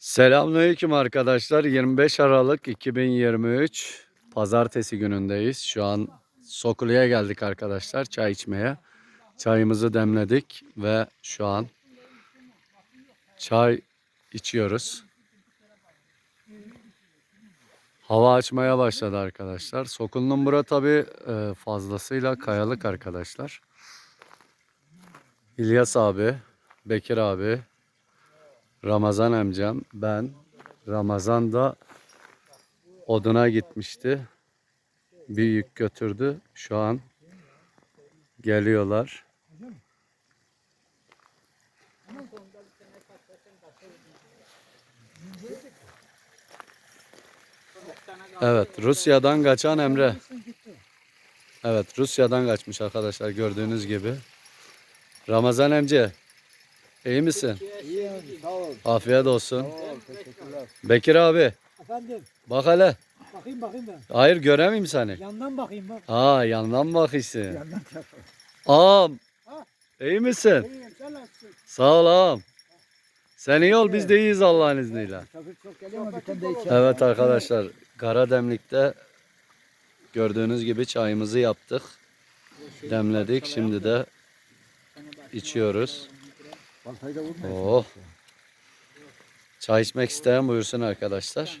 Selamünaleyküm arkadaşlar. 25 Aralık 2023 Pazartesi günündeyiz. Şu an Sokulu'ya geldik arkadaşlar çay içmeye. Çayımızı demledik ve şu an çay içiyoruz. Hava açmaya başladı arkadaşlar. Sokulu'nun bura tabi fazlasıyla kayalık arkadaşlar. İlyas abi, Bekir abi, Ramazan amcam, ben. Ramazan da oduna gitmişti. Bir yük götürdü. Şu an geliyorlar. Evet, Rusya'dan kaçan Emre. Evet, Rusya'dan kaçmış arkadaşlar gördüğünüz gibi. Ramazan amca, iyi misin? İyi sağ ol. Afiyet olsun. Sağ ol, teşekkürler. Bekir abi, Efendim bak hele. bakayım bakayım ben. Hayır göremeyim seni. Yandan bakayım bak. Ha yandan bakıyorsun. Yandan bak. Ağam. Ha. İyi misin? İyiyim sen nasılsın? Sağ ol ağam. Sen iyi ol biz de iyiyiz Allah'ın izniyle. Çok de. Evet arkadaşlar Karademlik'te gördüğünüz gibi çayımızı yaptık. Demledik. Şimdi de içiyoruz. Baltayı da vurma. Oh. Çay içmek isteyen buyursun arkadaşlar.